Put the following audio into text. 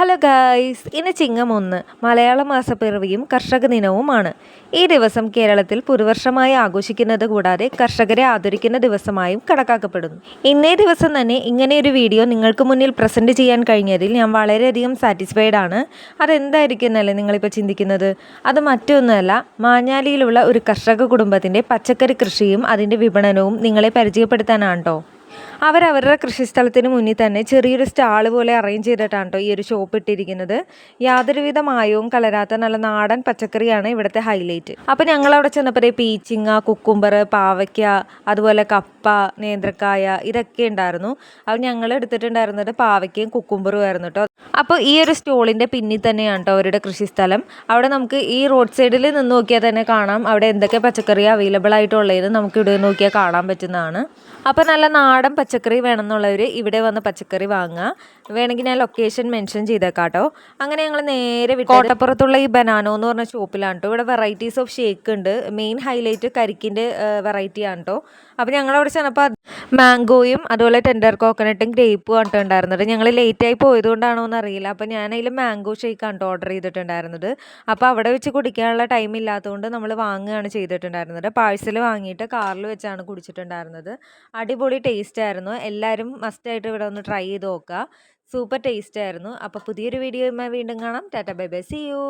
Hello guys ഇന്ന് ചിങ്ങം ഒന്ന് മലയാള മാസപ്പിറവിയും കർഷക ദിനവുമാണ്. ഈ ദിവസം കേരളത്തിൽ പുതുവർഷമായി ആഘോഷിക്കുന്നത് കൂടാതെ കർഷകരെ ആദരിക്കുന്ന ദിവസമായും കണക്കാക്കപ്പെടുന്നു. ഇന്നേ ദിവസം തന്നെ ഇങ്ങനെയൊരു വീഡിയോ നിങ്ങൾക്ക് മുന്നിൽ പ്രസന്റ് ചെയ്യാൻ കഴിഞ്ഞതിൽ ഞാൻ വളരെയധികം സാറ്റിസ്ഫൈഡ് ആണ്. അതെന്തായിരിക്കുന്നല്ലേ നിങ്ങളിപ്പോൾ ചിന്തിക്കുന്നത്? അത് മറ്റൊന്നുമല്ല മാഞ്ഞാലിയിലുള്ള ഒരു കർഷക കുടുംബത്തിന്റെ പച്ചക്കറി കൃഷിയും അതിന്റെ വിപണനവും നിങ്ങളെ പരിചയപ്പെടുത്താനാണ് കേട്ടോ. അവരവരുടെ കൃഷിസ്ഥലത്തിന് മുന്നിൽ തന്നെ ചെറിയൊരു സ്റ്റാൾ പോലെ അറേഞ്ച് ചെയ്തിട്ടാണ് കേട്ടോ ഈ ഒരു ഷോപ്പ് ഇട്ടിരിക്കുന്നത്. യാതൊരുവിധ മായവും കലരാത്ത നല്ല നാടൻ പച്ചക്കറിയാണ് ഇവിടുത്തെ ഹൈലൈറ്റ് അപ്പോൾ ഞങ്ങൾ അവിടെ ചെന്നപ്പോഴേ പീച്ചിങ്ങ കുക്കുംബർ പാവയ്ക്ക അതുപോലെ കപ്പ നേന്ത്രക്കായ ഇതൊക്കെ ഉണ്ടായിരുന്നു. അപ്പോൾ ഞങ്ങൾ എടുത്തിട്ടുണ്ടായിരുന്നത് പാവയ്ക്കയും കുക്കുംബറും ആയിരുന്നു കേട്ടോ. അപ്പോൾ ഈ ഒരു സ്റ്റോളിന്റെ പിന്നിൽ തന്നെയാണ് കേട്ടോ അവരുടെ കൃഷിസ്ഥലം. അവിടെ നമുക്ക് ഈ റോഡ് സൈഡിൽ നിന്ന് നോക്കിയാൽ തന്നെ കാണാം. അവിടെ എന്തൊക്കെ പച്ചക്കറി അവൈലബിൾ ആയിട്ടുള്ളത് നമുക്ക് ഇവിടെ നോക്കിയാൽ കാണാൻ പറ്റുന്നതാണ്. അപ്പോൾ നല്ല നാടൻ പച്ചക്കറി വേണമെന്നുള്ളവർ ഇവിടെ വന്ന് പച്ചക്കറി വാങ്ങുക. വേണമെങ്കിൽ ഞാൻ ലൊക്കേഷൻ മെൻഷൻ ചെയ്തേക്കാം കേട്ടോ അങ്ങനെ ഞങ്ങൾ നേരെ കോട്ടപ്പുറത്തുള്ള ഈ ബനാനോ എന്ന് പറഞ്ഞ ഷോപ്പിലാണ് കേട്ടോ ഇവിടെ വെറൈറ്റീസ് ഓഫ് ഷേക്ക് ഉണ്ട്. മെയിൻ ഹൈലൈറ്റ് കരിക്കിന്റെ വെറൈറ്റി ആണ് കേട്ടോ അപ്പോൾ ഞങ്ങളവിടെ ചെന്നപ്പോൾ മാംഗോയും അതുപോലെ ടെൻഡർ കോക്കനട്ടും ഗ്രേപ്പും ആണ് ഉണ്ടായിരുന്നത്. ഞങ്ങൾ ലേറ്റായി പോയതുകൊണ്ടാണോ എന്ന് അറിയില്ല അപ്പോൾ ഞാൻ മാംഗോ ഷേക്ക് കേട്ടോ ഓർഡർ ചെയ്തിട്ടുണ്ടായിരുന്നത്. അപ്പോൾ അവിടെ വെച്ച് കുടിക്കാനുള്ള ടൈം ഇല്ലാത്തതുകൊണ്ട് നമ്മൾ വാങ്ങുകയാണ് ചെയ്തിട്ടുണ്ടായിരുന്നത്. പാഴ്സൽ വാങ്ങിയിട്ട് കാറിൽ വെച്ചാണ് കുടിച്ചിട്ടുണ്ടായിരുന്നത്. അടിപൊളി ടേസ്റ്റ് ആയിരുന്നു. എല്ലാവരും മസ്റ്റായിട്ട് ഇവിടെ ഒന്ന് ട്രൈ ചെയ്ത് നോക്കുക. സൂപ്പർ ടേസ്റ്റ് ആയിരുന്നു. അപ്പോൾ പുതിയൊരു വീഡിയോയുമായി വീണ്ടും കാണാം. Tata bye bye see you